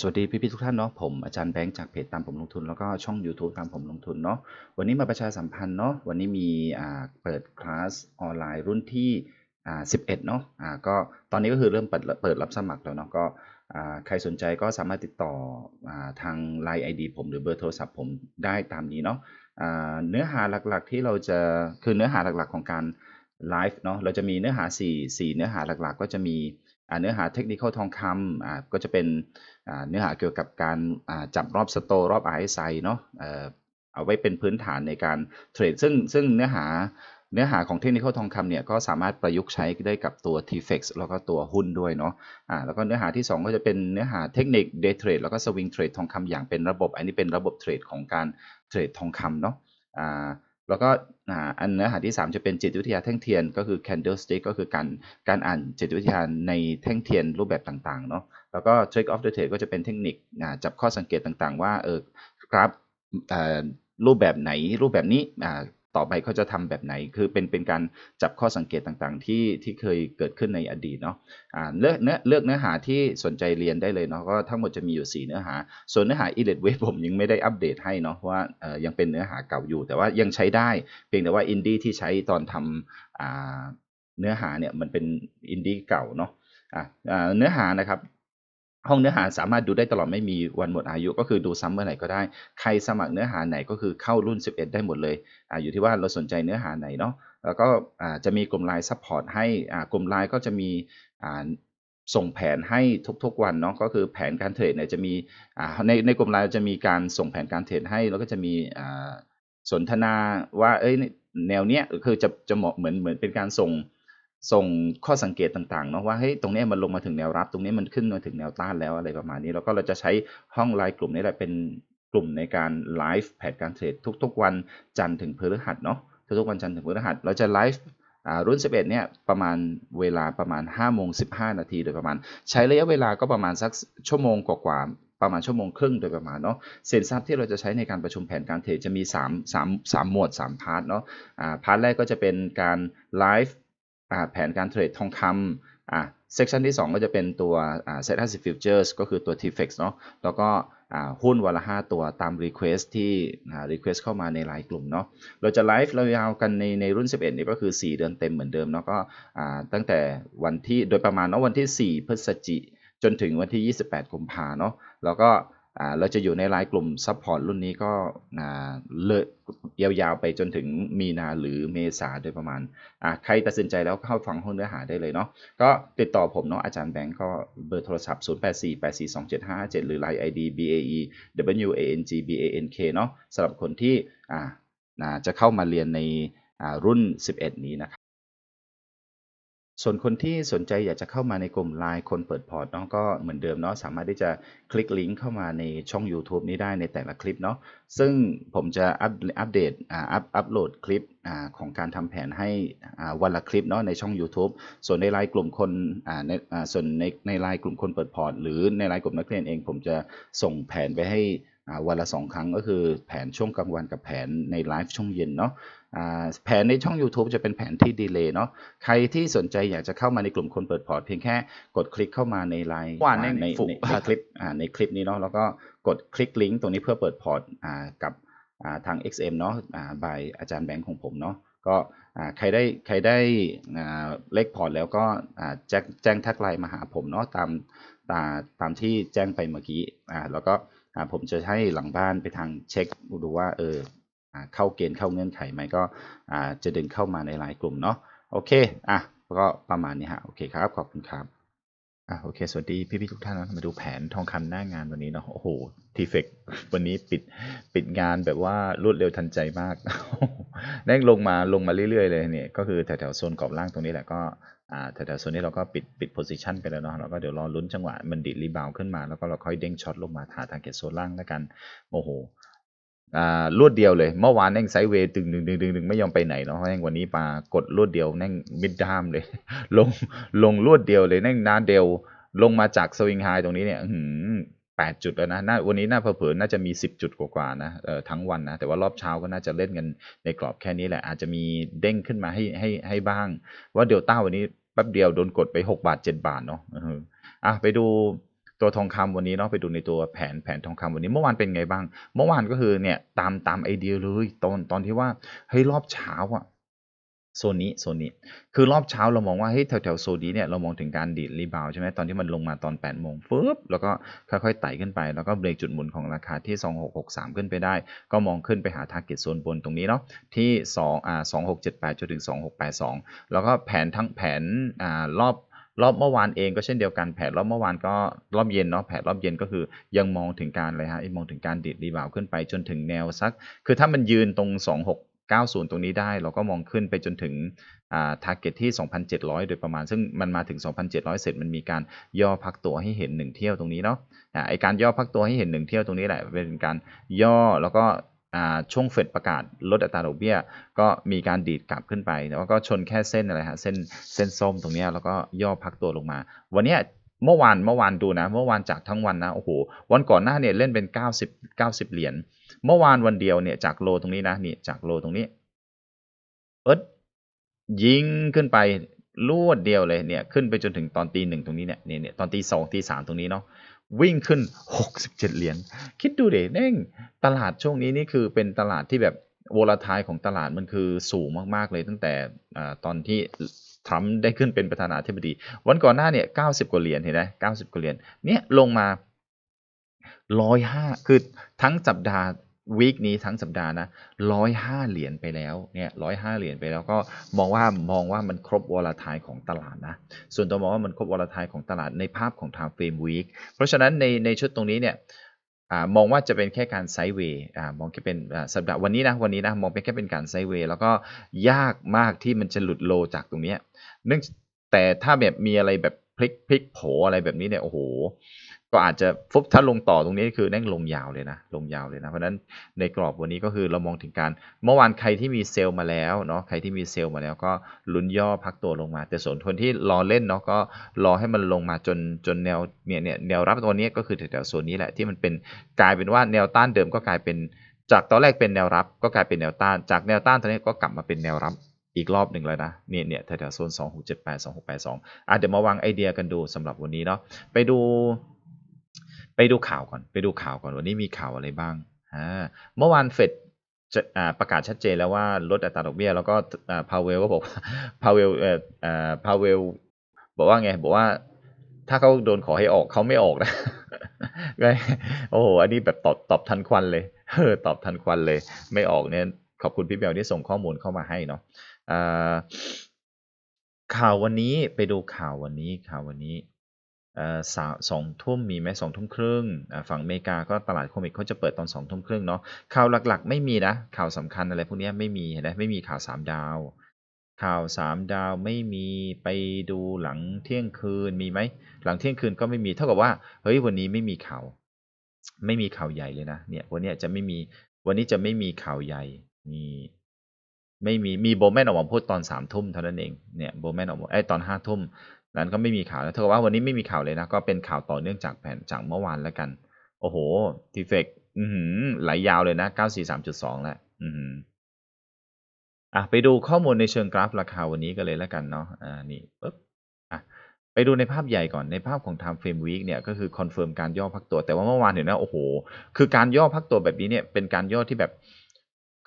สวัสดีพี่ๆทุกท่านเนาะผมอาจารย์แบงค์จากเพจตามผมลงทุนแล้วก็ช่อง YouTube ตามผมลงทุนเนาะวันนี้มาประชาสัมพันธ์เนาะวันนี้มีเปิดคลาสออนไลน์รุ่นที่11เนาะก็ตอนนี้ก็คือเริ่มเปิดเปิดรับสมัครแล้วเนาะก็ใครสนใจก็สามารถติดต่ออทาง Line ID ผมหรือเบอร์โทรศัพท์ผมได้ตามนี้เนาะเนื้อหาหลักๆที่เราจะคือเนื้อหาหลักๆของการไลฟ์เนาะเราจะมีเนื้อหา 4 4 เนื้อหาหลักๆ ก็จะมี เนื้อหาเทคนิคทองคำก็จะเป็นเนื้อหาเกี่ยวกับการจับรอบสโตรอบ RSI เนาะเอ่อเอาไว้เป็นพื้นฐานในการเทรดซึ่งซึ่งเนื้อหาเนื้อหาของเทคนิคทองคำเนี่ยก็สามารถประยุกต์ใช้ได้กับตัว TFX แล้วก็ตัวหุ้นด้วยเนาะอ่าแล้วก็เนื้อหาที่ 2 ก็จะเป็นเนื้อหาเทคนิค Day Trade แล้วก็ Swing Trade ทองคำอย่างเป็นระบบ อันนี้เป็นระบบเทรดของการเทรดทองคำเนาะอ่า แล้วก็อันเนื้อหาที่ 3 จะเป็นจิตวิทยาแท่งเทียน ก็คือ candlestick ก็คือการการอ่านจิตวิทยาในแท่งเทียนรูปแบบต่างๆเนาะแล้วก็ trick of the trade ก็จะเป็นเทคนิคจับข้อสังเกตต่างๆ ว่าเออกราฟรูปแบบไหนรูปแบบนี้ ต่อไปเขาจะทำแบบไหน คือเป็นเป็นการจับข้อสังเกตต่างๆ ที่ที่เคยเกิดขึ้นในอดีตเนาะอ่าเลือกเนื้อเลือกเนื้อหาที่สนใจเรียนได้เลยเนาะก็ทั้งหมดจะมีอยู่ 4 เนื้อหา ส่วนเนื้อหา e l i t e Wave ผมยังไม่ได้อัปเดตให้เนาะเพราะว่าเอ่อยังเป็นเนื้อหาเก่าอยู่ แต่ว่ายังใช้ได้ เพียงแต่ว่าอินดี้ที่ใช้ตอนทำอ่าเนื้อหาเนี่ยมันเป็นอินดี้เก่าเนาะอะอ่าเนื้อหานะครับ ห้องเนื้อหาสามารถดูได้ตลอดไม่มีวันหมดอายุก็คือดูซ้ำเมื่อไหร่ก็ได้ ใครสมัครเนื้อหาไหนก็คือเข้ารุ่น 11 ได้หมดเลยออยู่ที่ว่าเราสนใจเนื้อหาไหนเนาะแล้วก็จะมีกลุ่มไลน์ซัพพอร์ตให้กลุ่มไลน์ก็จะมีส่งแผนให้ทุกๆวันเนาะก็คือแผนการเทรดเนี่ยจะมีในในกลุ่มไลน์จะมีการส่งแผนการเทรดให้ แล้วก็จะมีสนทนาว่าเอ้ยแนวเนี้ยคือจะจะเหมาะเหมือนเหมือนเป็นการส่ง ส่งข้อสังเกตต่างๆเนาะว่าเฮ้ยตรงนี้มันลงมาถึงแนวรับ ตรงนี้มันขึ้นมาถึงแนวต้านแล้วอะไรประมาณนี้ แล้วก็เราจะใช้ห้องไลน์กลุ่มนี้แหละเป็นกลุ่มในการไลฟ์แผนการเทรดทุก ๆ วันจันทร์ถึงพฤหัสเนาะทุกๆวันจันทร์ถึงพฤหัสเราจะไลฟ์รุ่น 11 เนี่ยประมาณเวลาประมาณ5โมง15 นาทีโดยประมาณ ใช้ระยะเวลาก็ประมาณสักชั่วโมงกว่าๆประมาณชั่วโมงครึ่งโดยประมาณเนาะสินทรัพย์ที่เราจะใช้ในการประชุมแผนการเทรดจะมี 3 3 3หมวด 3 พาร์ทเนาะอ่าพาร์ทแรกก็จะเป็นการไลฟ์ แผนการเทรดทองคำอ่าเซสชันที่ 2 ก็จะเป็นตัวอ่า set 50 futures ก็คือตัว TFX เนาะแล้วก็อ่าหุ้นวันละ 5 ตัวตาม request ที่อ่า request เข้ามาในไลน์กลุ่มเนาะเราจะไลฟ์เรายาวกันในในรุ่น 11 นี่ก็คือ 4 เดือนเต็มเหมือนเดิมเนาะก็อ่าตั้งแต่วันที่โดยประมาณเนาะวันที่ 4 พฤศจิจนถึงวันที่ 28 กุมภาเนาะแล้วก็ เราจะอยู่ในไลน์กลุ่มซัพพอร์ตรุ่นนี้ก็เลิกยาวๆไปจนถึงมีนาหรือเมษาโดยประมาณ ใครตัดสินใจแล้วเข้าฟังห้องเนื้อหาได้เลยเนาะ ก็ติดต่อผมเนาะอาจารย์แบงก์ก็เบอร์โทรศัพท์ 0848427557 หรือ Line ID BAE WANG BANK เนาะสำหรับคนที่จะเข้ามาเรียนในรุ่น 11 นี้นะครับ ส่วนคนที่สนใจอยากจะเข้ามาในกลุ่ม Line คนเปิดพอร์ตเนาะก็เหมือนเดิมเนาะสามารถที่จะคลิกลิงก์เข้ามาในช่อง YouTube นี้ได้ในแต่ละคลิปเนาะซึ่งผมจะอัปเดตอ่าอัปอัปโหลดคลิปอ่าของการทำแผนให้อ่าวันละคลิปเนาะในช่อง YouTube ส่วนในไลน์กลุ่มคนอ่าในอ่าส่วนในในไลน์กลุ่มคนเปิดพอร์ต หรือในไลน์กลุ่มนักเรียนเอง ผมจะส่งแผนไปให้ วันละสองครั้งก็คือแผนช่วงกลางวันกับแผนในไลฟ์ช่วงเย็นเนาะอ่าแผนในช่อง YouTube จะเป็นแผนที่ดีเลย์เนาะใครที่สนใจอยากจะเข้ามาในกลุ่มคนเปิดพอร์ตเพียงแค่กดคลิกเข้ามาในไลน์ว่าในในฟุในในคลิปอ่าในคลิปนี้เนาะแล้วก็กดคลิกลิงก์ตรงนี้เพื่อเปิดพอร์ตอ่ากับอ่าทาง XM เนาะอ่าบายอาจารย์แบงค์ของผมเนาะก็อ่าใครได้ใครได้อ่าเลขพอร์ตแล้วก็อ่าแจ้งแจ้งทักไลน์มาหาผมเนาะตามตามตามที่แจ้งไปเมื่อกี้อ่าแล้วก็อ่า ผมจะให้หลังบ้านไปทางเช็คดูว่าเออเข้าเกณฑ์เข้าเงื่อนไขไหมก็จะดึงเข้ามาในไลน์กลุ่มเนาะโอเคอะก็ประมาณนี้ฮะโอเคครับขอบคุณครับอะโอเค สวัสดีพี่ๆทุกท่านนะมาดูแผนทองคำหน้างานวันนี้เนาะโอ้โหทีเฟกวันนี้ปิดปิดงานแบบว่ารวดเร็วทันใจมากแน่งลงมาลงมาเรื่อยๆเลยเนี่ยก็คือแถวๆโซนกรอบล่างตรงนี้แหละก็ อ่าแถวๆโซนนี้เราก็ปิดปิดโพซิชันไปแล้วเนาะแล้วก็เดี๋ยวรอลุ้นจังหวะมันดิดรีบาวขึ้นมา แล้วก็เราค่อยเด้งช็อตลงมาหาทางเก็ตโซนล่างแล้วกันโอ้โหอ่ารวดเดียวเลย เมื่อวานแน่งไซเวย์ดึงดึงดึงดึงดึงไม่ยอมไปไหนเนาะแน่งวันนี้มากดรวดเดียวแน่งมิดดามเลย ลงลงรวดเดียวเลยแน่งนาเดียวลงมาจากสวิงไฮตรงนี้เนี่ยแปดจุดแล้วนะน่าวันนี้น่าเผลอๆน่าจะมีสิบจุดกว่าๆนะเอ่อทั้งวันนะแต่ว่ารอบเช้าก็น่าจะเล่นกันในกรอบแค่นี้แหละ อาจจะมีเด้งขึ้นมาให้ให้ให้บ้าง ว่าเดลต้าวันนี้ แป๊บเดียวโดนกดไปหกบาทเจ็ดบาทเนาะอะไปดูตัวทองคำวันนี้เนาะไปดูในตัวแผนแผนทองคำวันนี้เมื่อวานเป็นไงบ้าง เมื่อวานก็คือเนี่ยตามตามไอเดียเลยตอนตอนที่ว่าเฮ้ยรอบเช้าอะ โซนนี้โซนนี้ คือรอบเช้าเรามองว่าเฮ้ยแถวแถวโซนนี้เนี่ยเรามองถึงการดีดรีบาวใช่ไหมตอนที่มันลงมาตอน8ปดโมงฟึบแล้วก็ค่อยๆไต่ขึ้นไป แล้วก็เบรกจุดหมุนของราคาที่ 2663 ขึ้นไปได้ ก็มองขึ้นไปหาทาร์เก็ตโซนบนตรงนี้เนาะที่2อ่า2678จนถึง 2682 แล้วก็แผนทั้งแผนอ่ารอบรอบเมื่อวานเองก็เช่นเดียวกันแผนรอบเมื่อวานก็รอบเย็นเนาะแผนรอบเย็นก็คือยังมองถึงการอะไรฮะมองถึงการดีดรีบาวขึ้นไปจนถึงแนวสัก คือถ้ามันยืนตรง 26 90 ตรงนี้ได้ เราก็มองขึ้นไปจนถึงทาร์เก็ตที่ 2,700 โดยประมาณ ซึ่งมันมาถึง 2,700 เสร็จมันมีการย่อพักตัวให้เห็น 1 เที่ยวตรงนี้เนาะไอการย่อพักตัวให้เห็น 1 เที่ยวตรงนี้แหละ เป็นการย่อแล้วก็ช่วงเฟดประกาศลดอัตราดอกเบี้ย ก็มีการดีดกลับขึ้นไปแล้วก็ชนแค่เส้นอะไรฮะเส้นเส้นส้มตรงนี้แล้วก็ย่อพักตัวลงมา วันนี้ เมื่อวานเมื่อวานดูนะ เมื่อวานจากทั้งวันนะโอ้โหวันก่อนหน้าเนี่ยเล่นเป็น 90 90 เหรียญเมื่อวานวันเดียวเนี่ยจากโลตรงนี้นะนี่จากโลตรงนี้เอิดยิงขึ้นไปลวดเดียวเลยเนี่ยขึ้นไปจนถึงตอนตีหนึ่งตรงนี้เนี่ยเนี่ยตอนตีสองตีสามตรงนี้เนาะวิ่งขึ้น 67 เหรียญคิดดูเด็เน่งตลาดช่วงนี้นี่คือเป็นตลาดที่แบบโวลาทายของตลาดมันคือสูงมากๆเลยตั้งแต่ตอนที่ ทรัมป์ได้ขึ้นเป็นประธานาธิบดี วันก่อนหน้าเนี่ย90กว่าเหรียญเห็นไหม90กว่าเหรียญเนี่ยลงมา105คือทั้งสัปดาห์วีคนี้ทั้งสัปดาห์นะร้อยห้าเหรียญไปแล้วเนี่ยร้อยห้าเหรียญไปแล้วก็มองว่ามองว่ามันครบวอลทายของตลาดนะ ส่วนตัวมองว่ามันครบวอลทายของตลาดในภาพของ time frame week เพราะฉะนั้นในในชุดตรงนี้เนี่ย มองว่าจะเป็นแค่การไซด์เวย์มองแค่เป็นสัปดาห์วันนี้นะวันนี้นะมองเป็นแค่เป็นการไซด์เวย์แล้วก็ยากมากที่มันจะหลุดโลจากตรงนี้เนื่องแต่ถ้าแบบมีอะไรแบบพลิกพลิกโผอะไรแบบนี้เนี่ยโอ้โห ก็อาจจะฟุบถ้าลงต่อตรงนี้คือแน่งลงยาวเลยนะลงยาวเลยนะเพราะนั้นในกรอบวันนี้ก็คือเรามองถึงการเมื่อวานใครที่มีเซลล์มาแล้วเนาะใครที่มีเซลล์มาแล้วก็ลุ้นย่อพักตัวลงมา แต่ส่วนคนที่รอเล่นเนาะก็รอให้มันลงมาจนจนแนวเนี่ยเนี่ยแนวรับตัวนี้ก็คือแถวๆโซนนี้แหละที่มันเป็นกลายเป็นว่าแนวต้านเดิมก็กลายเป็น จากตอนแรกเป็นแนวรับ ก็กลายเป็นแนวต้าน จากแนวต้านตอนนี้ก็กลับมาเป็นแนวรับอีกรอบหนึ่งแล้วนะเนี่ยเนี่ยแถวๆโซน 2678 2682อะเดี๋ยวมาวางไอเดียกันดูสำหรับวันนี้เนาะไปดู ดูข่าวก่อน ไปดูข่าวก่อนวันนี้มีข่าวอะไรบ้างอ่าเมื่อวานเฟดจะประกาศชัดเจนแล้วว่าลดอัตราดอกเบี้ย แล้วก็พาวเวลก็บอกพาวเวลพาวเวลบอกว่าไง บอกว่าถ้าเขาโดนขอให้ออกเขาไม่ออกนะโอ้โห อันนี้แบบตอบตอบทันควันเลยเออตอบทันควันเลย ไม่ออกเนี่ยขอบคุณพี่เบลที่ส่งข้อมูลเข้ามาให้เนาะข่าววันนี้ไปดูข่าววันนี้ข่าววันนี้ สองทุ่มมีไหมสองทุ่มครึ่งฝั่งอเมริกาก็ตลาดโคมิกเขาจะเปิดตอนสองทุ่มครึ่งเนาะข่าวหลักๆ ไม่มีนะ ข่าวสำคัญอะไรพวกนี้ไม่มีนะไม่มีข่าวสามดาว ข่าวสามดาวไม่มีไปดูหลังเที่ยงคืนมีไหมหลังเที่ยงคืนก็ไม่มีเท่ากับว่าเฮ้ยวันนี้ไม่มีข่าว ไม่มีข่าวใหญ่เลยนะเนี่ยวันนี้จะไม่มีวันนี้จะไม่มีข่าวใหญ่มีไม่มีมีโบแมนออกมาพูดตอนสามทุ่มเท่านั้นเองเนี่ยโบแมนออกมาไอ้ตอนห้าทุ่ม นั้นก็ไม่มีข่าวแล้วเท่ากับว่าวันนี้ไม่มีข่าวเลยนะ ก็เป็นข่าวต่อเนื่องจากแผนจากเมื่อวานแล้วกัน โอ้โหทีเฟกอืมไหลยาวเลยนะ 943.2 แล้วอืมอะไปดูข้อมูลในเชิงกราฟราคาวันนี้กันเลยแล้วกันเนาะอ่านี่ปึ๊บอะไปดูในภาพใหญ่ก่อนในภาพของ time frame week เนี่ยก็คือคอนเฟิร์มการย่อพักตัว แต่ว่าเมื่อวานเห็นนะโอ้โห คือการย่อพักตัวแบบนี้เนี่ยเป็นการย่อที่แบบ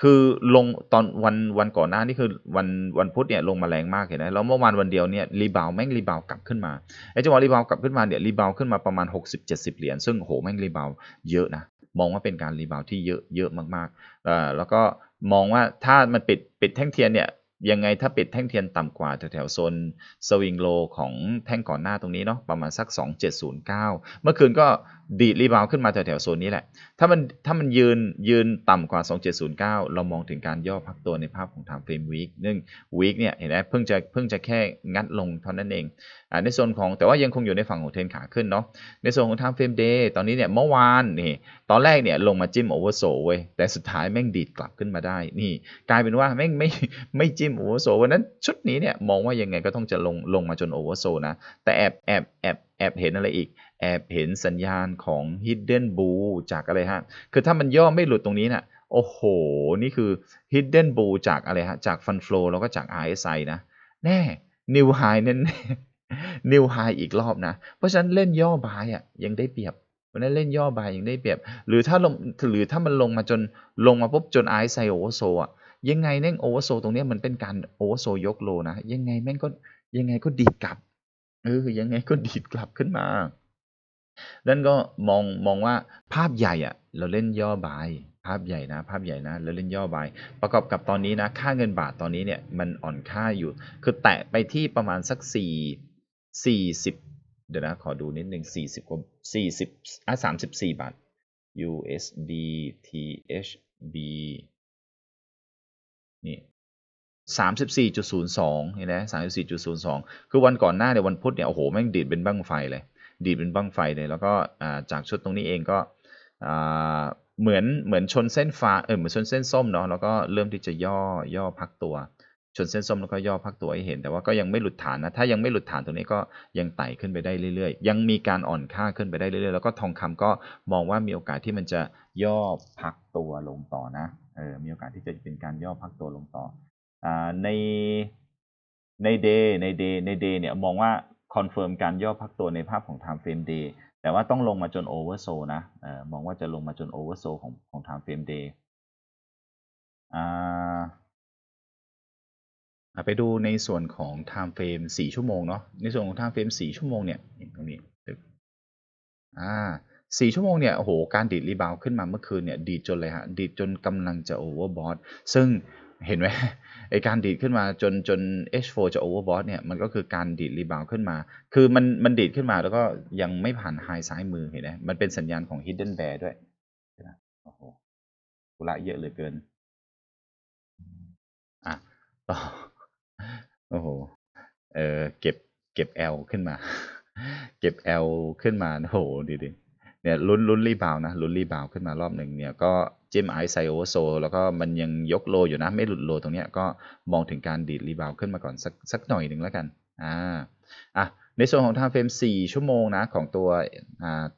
คือลงตอนวันวันก่อนหน้านี่คือวันวันพุธเนี่ยลงมาแรงมากเห็นไหมแล้วเมื่อวานวันเดียวเนี่ยรีบาวแม่งรีบาวกลับขึ้นมาไอ้จังหวะรีบาวกลับขึ้นมาเนี่ยรีบาวขึ้นมาประมาณ 60-70 เหรียญซึ่งโหแม่งรีบาวเยอะนะมองว่าเป็นการรีบาวที่เยอะเยอะมากๆอ่าแล้วก็มองว่าถ้ามันปิดปิดแท่งเทียนเนี่ยยังไงถ้าปิดแท่งเทียนต่ำกว่าแถวๆโซนสวิงโลของแท่งก่อนหน้าตรงนี้เนาะประมาณสัก 2709 เมื่อคืนก็ดีดรีบาวขึ้นมาแถวๆโซนนี้แหละ ถ้ามันถ้ามันยืนยืนต่ำกว่า 2709 เรามองถึงการย่อพักตัวในภาพของ time frame week นึ่ง week เนี่ยเห็นไหมเพิ่งจะเพิ่งจะแค่งัดลงเท่านั้นเองอในโซนของแต่ว่ายังคงอยู่ในฝั่งของเทรนขาขึ้นเนาะในโซนของ time frame day ตอนนี้เนี่ยเมื่อวานนี่ตอนแรกเนี่ยลงมาจิ้ม oversold เว้ยแต่สุดท้ายแม่งดีดกลับขึ้นมาได้นี่ กลายเป็นว่าแม่งไม่ไม่จิ้ม oversold วันนั้นชุดนี้เนี่ยมองว่ายังไงก็ต้องจะลงลงมาจน oversold นะแต่แอบแอบแอบ แอบเห็นอะไรอีก แอบเห็นสัญญาณของ hidden bull จากอะไรฮะ คือถ้ามันย่อไม่หลุดตรงนี้นะ่ะโอ้โห นี่คือ hidden bull จากอะไรฮะ จาก fund flow แล้วก็จาก RSI นะ แน่ new high แน่นิวไฮอีกรอบนะ เพราะฉะนั้นเล่นย่อบายอะยังได้เปรียบเพราะฉะนั้นเล่นย่อบายยังได้เปรียบ หรือถ้าลงหรือถ้ามันลงมาจนลงมาปุ๊บจนไอซ์ไซโอเวอร์โซอะยังไงเน่งโอเวอร์โซตรงนี้มันเป็นการโอเวอร์โซยกโลนะ ยังไงแม่งก็ยังไงก็ดีกลับ เออยังไงก็ดีดกลับขึ้นมานั่นก็มองมองว่าภาพใหญ่อะเราเล่นย่อบาย ภาพใหญ่นะ ภาพใหญ่นะแล้วเล่นย่อบาย ประกอบกับตอนนี้นะ ค่าเงินบาทตอนนี้เนี่ยมันอ่อนค่าอยู่ คือแตะไปที่ประมาณสักสี่สี่สิบเดี๋ยวนะ ขอดูนิดหนึ่งสี่สิบกว่าสี่สิบอะสามสิบสี่บาท USD THB นี่ สามสิบสี่จุดศูนย์สองเห็นไหมสามสิบสี่จุดศูนย์สองคือวันก่อนหน้าเนี่ยวันพุธเนี่ยโอ้โหแม่งดีดเป็นบั้งไฟเลย ดีดเป็นบั้งไฟเลย แล้วก็จากชุดตรงนี้เองก็เหมือนเหมือนชนเส้นฟ้าเออเหมือนชนเส้นส้มเนาะแล้วก็เริ่มที่จะย่อย่อพักตัว ชนเส้นส้มแล้วก็ย่อพักตัวให้เห็น แต่ว่าก็ยังไม่หลุดฐานนะถ้ายังไม่หลุดฐานตรงนี้ก็ยังไต่ขึ้นไปได้เรื่อยๆ ยังมีการอ่อนค่าขึ้นไปได้เรื่อยๆ แล้วก็ทองคำก็มองว่ามีโอกาสที่มันจะย่อพักตัวลงต่อนะเออมีโอกาสที่จะเป็นการย่อพักตัวลงต่อ ในในเดย์ในเดย์ในเดย์เนี่ยมองว่าคอนเฟิร์มการย่อพักตัวในภาพของ time frame day แต่ว่าต้องลงมาจนโอเวอร์โซนะอมองว่าจะลงมาจนโอเวอร์โซของของ time frame day ไปดูในส่วนของ time frame 4 ชั่วโมงเนาะในส่วนของ time frame 4 ชั่วโมงเนี่ยตรงนี้อ่าสี่ชั่วโมงเนี่ยโอ้โหการดีดรีบาวขึ้นมาเมื่อคืนเนี่ยดีดจนเลยฮะดีดจนกำลังจะโอเวอร์บอทซึ่ง เห็นไหมไอการดีดขึ้นมาจนจน H4 จะ overbought เนี่ยมันก็คือการดีดรีบาวขึ้นมา คือมันมันดีดขึ้นมาแล้วก็ยังไม่ผ่านไฮซ้ายมือเห็นไหมมันเป็นสัญญาณของ hidden bear ด้วยโอ้โหกุละเยอะเหลือเกิน อะต่อโอ้โหเออเก็บเก็บ L ขึ้นมา เก็บ L ขึ้นมาโอ้โหดีดี เนี่ยลุ้นลุ้นรีบาวนะลุ้นรีบาวขึ้นมารอบหนึ่งเนี่ยก็จิ้มไอซ์ไซโอโซแล้วก็มันยังยกโลอยู่นะ ไม่หลุดโลตรงเนี้ยก็มองถึงการดีดรีบาวขึ้นมาก่อนสักสักหน่อยหนึ่งแล้วกันอ่าอะ ในส่วนของทางเฟรม4ชั่วโมงนะของตัว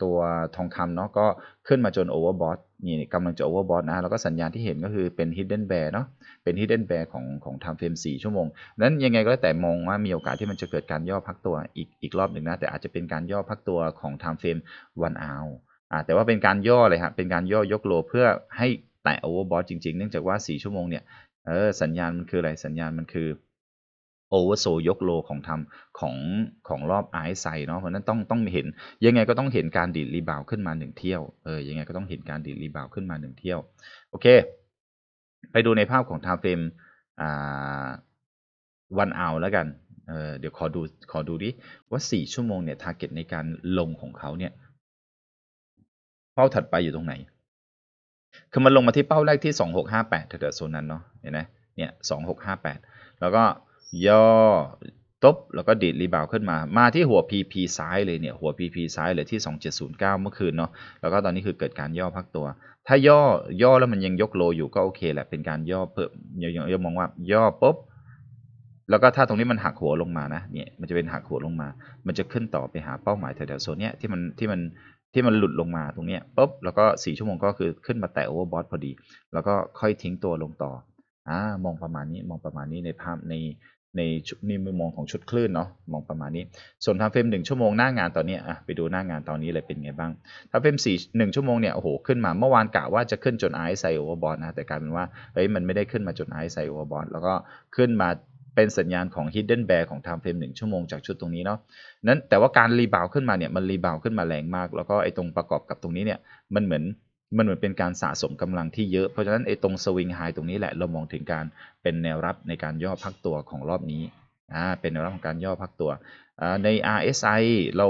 ตัวทองคำเนาะก็ขึ้นมาจนโอเวอร์บอทนี่กำลังจะโอเวอร์บอทนะแล้วก็สัญญาณที่เห็นก็คือเป็น hidden bear เนาะเป็น hidden bear ของของทางเฟรม4ชั่วโมงนั้นยังไงก็แล้วแต่มองว่ามีโอกาสที่มันจะเกิดการย่อพักตัวอีกอีกรอบหนึ่งนะแต่อาจจะเป็นการย่อพักตัวของทางเฟรมวันอาวอ่าแต่ว่าเป็นการย่อเลยครับเป็นการย่อยกโลเพื่อให้แตะโอเวอร์บอทจริงๆ เนื่องจากว่า 4 ชั่วโมงเนี่ยเออสัญญาณมันคืออะไรสัญญาณมันคือ โอเวอร์โซยกโลของทำของของรอบไอซ์ไซเนาะเพราะนั้นต้องต้องเห็นยังไงก็ต้องเห็นการดีดรีบาวขึ้นมาหนึ่งเที่ยวเออยังไงก็ต้องเห็นการดีดรีบาวขึ้นมาหนึ่งเที่ยวโอเค ไปดูในภาพของทาเฟมอ่าวันเอาแล้วกันเออเดี๋ยวขอดูขอดูดิว่า4ชั่วโมงเนี่ยทาร์เก็ตในการลงของเขาเนี่ยเป้าถัดไปอยู่ตรงไหน คือมันลงมาที่เป้าแรกที่2658แปดแถวๆโซนนั้นเนาะเห็นไหมเนี่ย2658แล้วก็ ย่อตบแล้วก็ดีดรีบาวขึ้นมา มาที่หัว PP ซ้ายเลยเนี่ย หัว PP ซ้ายเลยที่ 2709 เมื่อคืนเนาะ แล้วก็ตอนนี้คือเกิดการย่อพักตัว ถ้าย่อย่อแล้วมันยังยกโลอยู่ก็โอเคแหละ เป็นการย่อเพิ่มยังยังมองว่า ย่อปุ๊บ แล้วก็ถ้าตรงนี้มันหักหัวลงมานะ เนี่ย มันจะเป็นหักหัวลงมา มันจะขึ้นต่อไปหาเป้าหมายแถวๆโซนเนี้ยที่มันที่มันที่มันหลุดลงมาตรงเนี้ยปุ๊บ แล้วก็สี่ชั่วโมงก็คือขึ้นมาแตะโอเวอร์บอทพอดี แล้วก็ค่อยทิ้งตัวลงต่อ อ่า มองประมาณนี้ มองประมาณนี้ในภาพใน ในนี่มุมมองของชุดคลื่นเนาะมองประมาณนี้ ส่วนทำเฟรมหนึ่งชั่วโมงหน้างานตอนนี้อะไปดูหน้างานตอนนี้เลยเป็นไงบ้างทำเฟรมสี่หนึ่งชั่วโมงเนี่ยโอ้โหขึ้นมาเมื่อวานกะว่าจะขึ้นจนไอซ์ไซโอเวอร์บอทนะแต่กลายเป็นว่าเฮ้ยมันไม่ได้ขึ้นมาจนไอซ์ไซโอเวอร์บอทแล้วก็ขึ้นมาเป็นสัญญาณของ hidden bear ของ time frame 1ชั่วโมงจากชุดตรงนี้เนาะนั้นแต่ว่าการรีบาวขึ้นมาเนี่ยมันรีบาวขึ้นมาแรงมาก แล้วก็ไอ้ตรงประกอบกับตรงนี้เนี่ยมันเหมือน มันเหมือนเป็นการสะสมกำลังที่เยอะ เพราะฉะนั้นไอ้ตรงสวิงไฮตรงนี้แหละเรามองถึงการเป็นแนวรับในการย่อพักตัวของรอบนี้อ่าเป็นแนวรับของการย่อพักตัวอ่าใน RSI เรา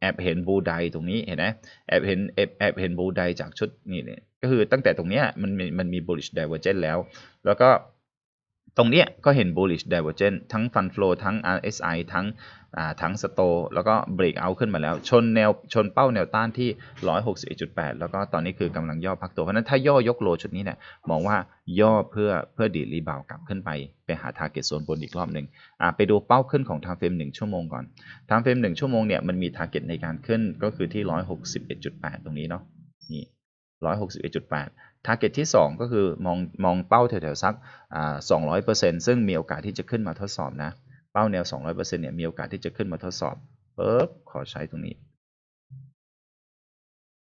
แอบเห็นบูไดตรงนี้เห็นไหมแอบเห็นแอบแอบเห็นบูไดจากชุดนี้เนี่ยก็คือตั้งแต่ตรงเนี้ยมันมีมันมี bullish divergence แล้ว แล้วก็ตรงเนี้ยก็เห็น bullish divergence ทั้ง fund flow ทั้ง RSI ทั้ง ทั้ง store แล้วก็ break out ขึ้นมาแล้ว ชนแนวชนเป้าแนวต้านที่ 161.8 แล้วก็ตอนนี้คือกำลังย่อพักตัว เพราะนั้นถ้าย่อยกโลชุดนี้เนี่ยมองว่าย่อเพื่อเพื่อดีรีบาวกลับขึ้นไป ไปหา target โซนบนอีกรอบหนึ่งไปดูเป้าขึ้นของ time frame 1ชั่วโมงก่อน time frame 1ชั่วโมงเนี่ยมันมี target ในการขึ้นก็คือที่ 161.8 ตรงนี้เนาะนี่161.8ทาร์เก็ตที่ 2 ก็คือมองมองเป้าแถวๆสักอ่า200%ซึ่งมีโอกาสที่จะขึ้นมาทดสอบนะ เป้าแนว 200%เนี่ยมีโอกาสที่จะขึ้นมาทดสอบปุ๊บขอใช้ตรงนี้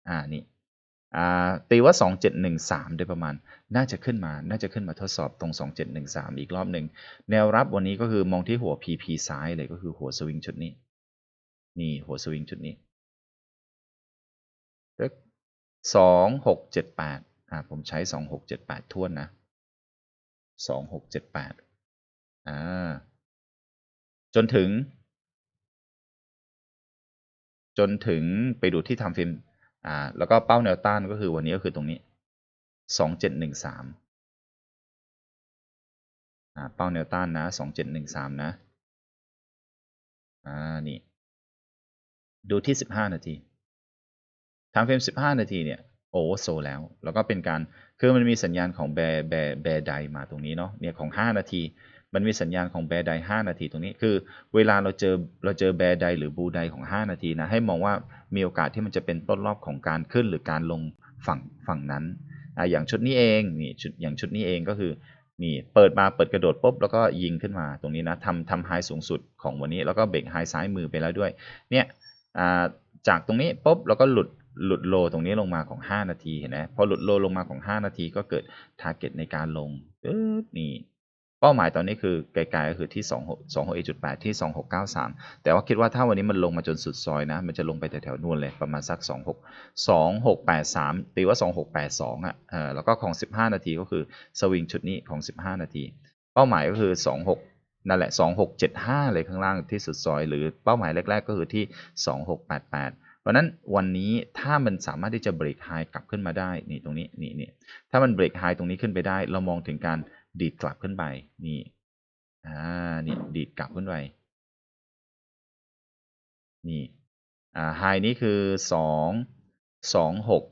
อ่านี่อ่าตีว่า 2713 โดยประมาณ น่าจะขึ้นมา น่าจะขึ้นมาทดสอบตรง 2713 อีกรอบหนึ่ง แนวรับวันนี้ก็คือมองที่หัว PP ซ้ายเลยก็คือหัวสวิงชุดนี้ นี่หัวสวิงชุดนี้สองหกเจ็ดแปดอ่าผมใช้สองหกเจ็ดแปดทวนนะสองหกเจ็ดแปดอ่า จนถึง จนถึงไปดูที่ทำฟิล์มอ่าแล้วก็เป้าแนวต้านก็คือวันนี้ก็คือตรงนี้สองเจ็ดหนึ่งสามอ่าเป้าแนวต้านนะสองเจ็ดหนึ่งสามนะอ่านี่ดูที่สิบห้านาทีทำเฟรม15นาทีเนี่ยโอเวอร์โซแล้ว แล้วก็เป็นการ คือมันมีสัญญาณของแบร์แบร์แบร์ไดมาตรงนี้เนาะเนี่ยของ 5 นาที มันมีสัญญาณของแบร์ได5นาทีตรงนี้คือ เวลาเราเจอเราเจอแบร์ไดหรือบูไดของ 5 นาทีนะให้มองว่ามีโอกาสที่มันจะเป็นต้นรอบของการขึ้นหรือการลงฝั่งฝั่งนั้นอ่าอย่างชุดนี้เองนี่ชุดอย่างชุดนี้เองก็คือนี่เปิดมาเปิดกระโดดปุ๊บแล้วก็ยิงขึ้นมาตรงนี้นะทำทำไฮสูงสุดของวันนี้ แล้วก็เบรกไฮซ้ายมือไปแล้วด้วยเนี่ยจากตรงนี้ปุ๊บแล้วก็หลุดหลุดโลตรงนี้ลงมาของ 5 นาทีเห็นไหมพอหลุดโลลงมาของ 5 นาทีก็เกิดทาร์เก็ตในการลงปึ๊บนี่ เป้าหมายตอนนี้คือไกลๆก็คือที่2 6 2 6ที่ 2693 แต่ว่าคิดว่าถ้าวันนี้มันลงมาจนสุดซอยนะ มันจะลงไปแถวๆนู่นเลยประมาณสัก 26 2683 ตีว่า 2682อะเออแล้วก็ของ 15 นาทีก็คือสวิงชุดนี้ของ 15 นาที เป้าหมายก็คือ 26 นั่นแหละ 2675 เลยข้างล่างที่สุดซอย หรือเป้าหมายแรก ๆ ก็คือที่ 2688ราะนั้นวันนี้ถ้ามันสามารถที่จะเบรกไฮกลับขึ้นมาได้นี่ตรงนี้นี่นี่ถ้ามันเบรกไฮตรงนี้ขึ้นไปได้ เรามองถึงการ ดีดกลับขึ้นไป นี่อ่านี่ดีดกลับขึ้นไป นี่อ่าไฮนี้คือสองสองหก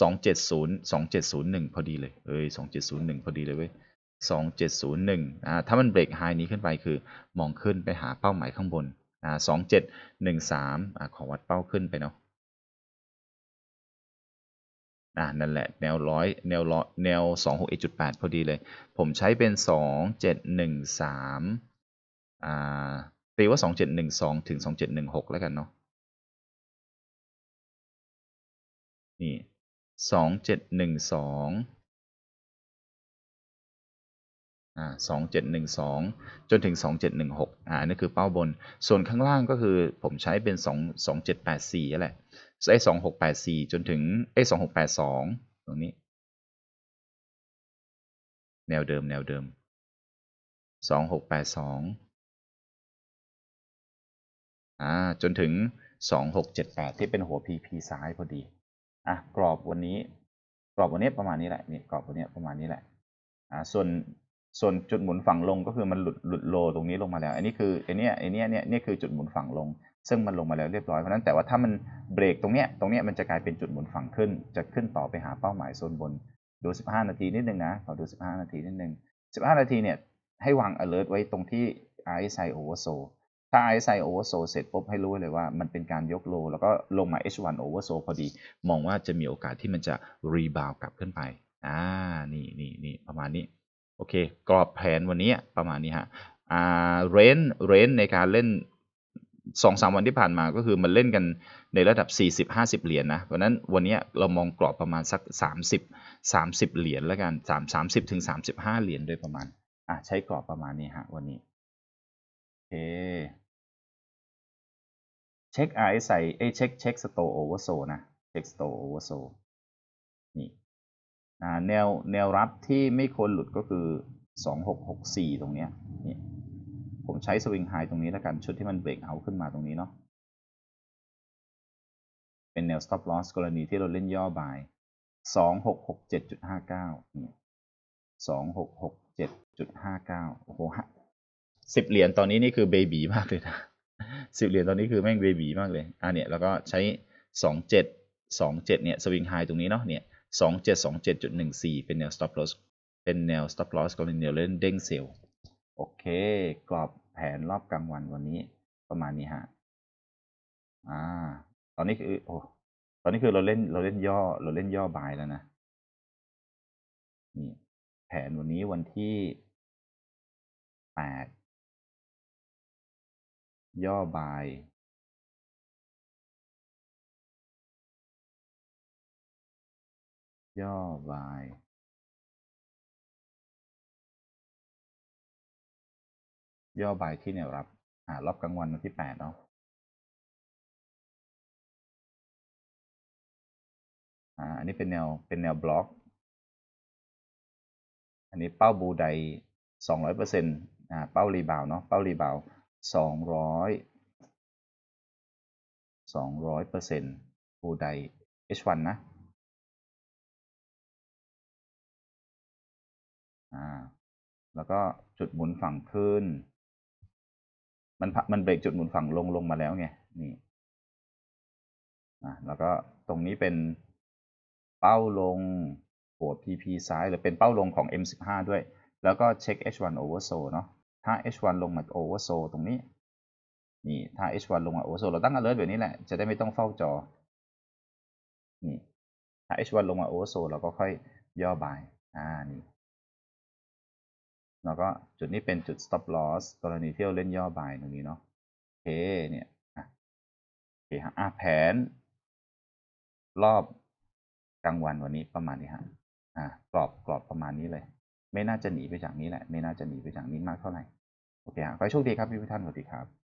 สองเจ็ดศูนย์สองเจ็ดศูนย์หนึ่งพอดีเลยเอ้ยสองเจ็ดศูนย์หนึ่งพอดีเลยเว้ยสองเจ็ดศูนย์หนึ่งอ่าถ้ามันเบรกไฮนี้ขึ้นไปคือมองขึ้นไปหาเป้าหมายข้างบนอ่าสองเจ็ดหนึ่งสามอ่าขอวัดเป้าขึ้นไปเนาะ อ่านั่นแหละแนวร้อยแนวร้อยแนวสองหกเอจุดแปดพอดีเลย ผมใช้เป็นสองเจ็ดหนึ่งสามอ่าตีว่าสองเจ็ดหนึ่งสองถึงสองเจ็ดหนึ่งหกแล้วกันเนาะนี่สองเจ็ดหนึ่งสองอ่าสองเจ็ดหนึ่งสองจนถึงสองเจ็ดหนึ่งหกอ่านี่คือเป้าบน ส่วนข้างล่างก็คือผมใช้เป็นสองสองเจ็ดแปดสี่แหละ ไอ้สองหกแปดสี่จนถึงไอ้สองหกแปดสองตรงนี้ แนวเดิมแนวเดิมสองหกแปดสองอ่าจนถึงสองหกเจ็ดแปดที่เป็นหัว PP ซ้ายพอดีอะกรอบวันนี้ กรอบวันนี้ประมาณนี้แหละนี่กรอบวันนี้ประมาณนี้แหละอ่าส่วน ส่วนจุดหมุนฝั่งลงก็คือมันหลุดหลุดโลตรงนี้ลงมาแล้ว อันนี้คือไอเนี้ยไอเนี้ยเนี่ยนี่คือจุดหมุนฝั่งลง ซึ่งมันลงมาแล้วเรียบร้อยเพราะนั้นแต่ว่าถ้ามันเบรกตรงเนี้ยตรงเนี้ยมันจะกลายเป็นจุดหมุนฝั่งขึ้น จะขึ้นต่อไปหาเป้าหมายโซนบนดู 15 นาทีนิดนึงนะขอดู 15 นาทีนิดนึง 15 นาทีเนี่ยให้วาง alert ไว้ตรงที่ RSI oversold ถ้า RSI oversold เสร็จปุ๊บให้รู้เลยว่ามันเป็นการยกโล แล้วก็ลงมา H1 oversold พอดี มองว่าจะมีโอกาสที่มันจะ rebound กลับขึ้นไปอ่านี่นี่นี่ประมาณนี้ โอเค กรอบแผนวันนี้ประมาณนี้ฮะอ่าเรนเรนในการเล่นสองสามวันที่ผ่านมาก็คือมันเล่นกันในระดับ 40-50 เหรียญนนะ เพราะนั้นวันนี้เรามองกรอบประมาณสัก 30 30 เหรียญแล้วกัน3 30ถึง35 เหรียญโดยประมาณ อะใช้กรอบประมาณนี้ฮะวันนี้โอเคเช็ค RSI เอ้เช็คเช็คสโตโอเวอร์โซนะเช็คสโตโอเวอร์โซ แนวแนวรับที่ไม่ควรหลุดก็คือ 2664 ตรงนี้นี่ผมใช้สวิงไฮตรงนี้แล้วกันชุดที่มันเบรกเอาขึ้นมาตรงนี้เนาะเป็นแนว stop loss กรณีที่เราเล่นย่อบาย 2667.59นี่2667.59 โอ้โหสิบเหรียญตอนนี้นี่คือเบบีมากเลยนะสิบเหรียญตอนนี้คือแม่งเบบีมากเลย อะเนี่ย แล้วก็ใช้ 27 27 เนี่ยสวิงไฮตรงนี้เนาะเนี่ย สองเจ็ดสองเจ็ดจุดหนึ่งสี่เป็นแนว stop loss เป็นแนว stop loss ก็เป็นแนวเล่นเด้งเซลล์โอเค กรอบแผนรอบกลางวันวันนี้ประมาณนี้ฮะอ่า ตอนนี้คือโอ้ตอนนี้คือเราเล่นเราเล่นย่อเราเล่นย่อบายแล้วนะนี่แผนวันนี้วันที่แปดย่อบาย ย่อบายย่อบายที่แนวรับอ่ารอบกลางวันวันที่แปดเนาะอ่าอันนี้เป็นแนวเป็นแนวบล็อก อันนี้เป้าบูไดสองร้อยเปอร์เซ็นต์อ่าเป้ารีบาวเนาะเป้ารีบาวสองร้อยสองร้อยเปอร์เซ็นต์บูได H1 นะ อ่าแล้วก็จุดหมุนฝั่งขึ้น มันมันเบรกจุดหมุนฝั่งลงลงมาแล้วไงนี่อะแล้วก็ตรงนี้เป็นเป้าลงหัว PP ซ้ายหรือเป็นเป้าลงของ M15 ด้วย แล้วก็เช็ค H1 oversold เนาะถ้า H1 ลงมา oversold ตรงนี้ นี่ถ้า H1 ลงมา oversold เราตั้ง alert แบบนี้แหละ จะได้ไม่ต้องเฝ้าจอ นี่ถ้า H1 ลงมา oversold เราก็ค่อยย่อบาย อ่า นี่ แล้วก็จุดนี้เป็นจุด stop loss กรณีที่เราเล่นย่อบายตรงนี้เนาะโอเคเนี่ยโอเคฮะอะแผน รอบกลางวันวันนี้ประมาณนี้ฮะอ่ากรอบกรอบประมาณนี้เลย ไม่น่าจะหนีไปจากนี้แหละ ไม่น่าจะหนีไปจากนี้มากเท่าไหร่โอเคฮะขอให้โชคดีครับพี่ท่านสวัสดีครับ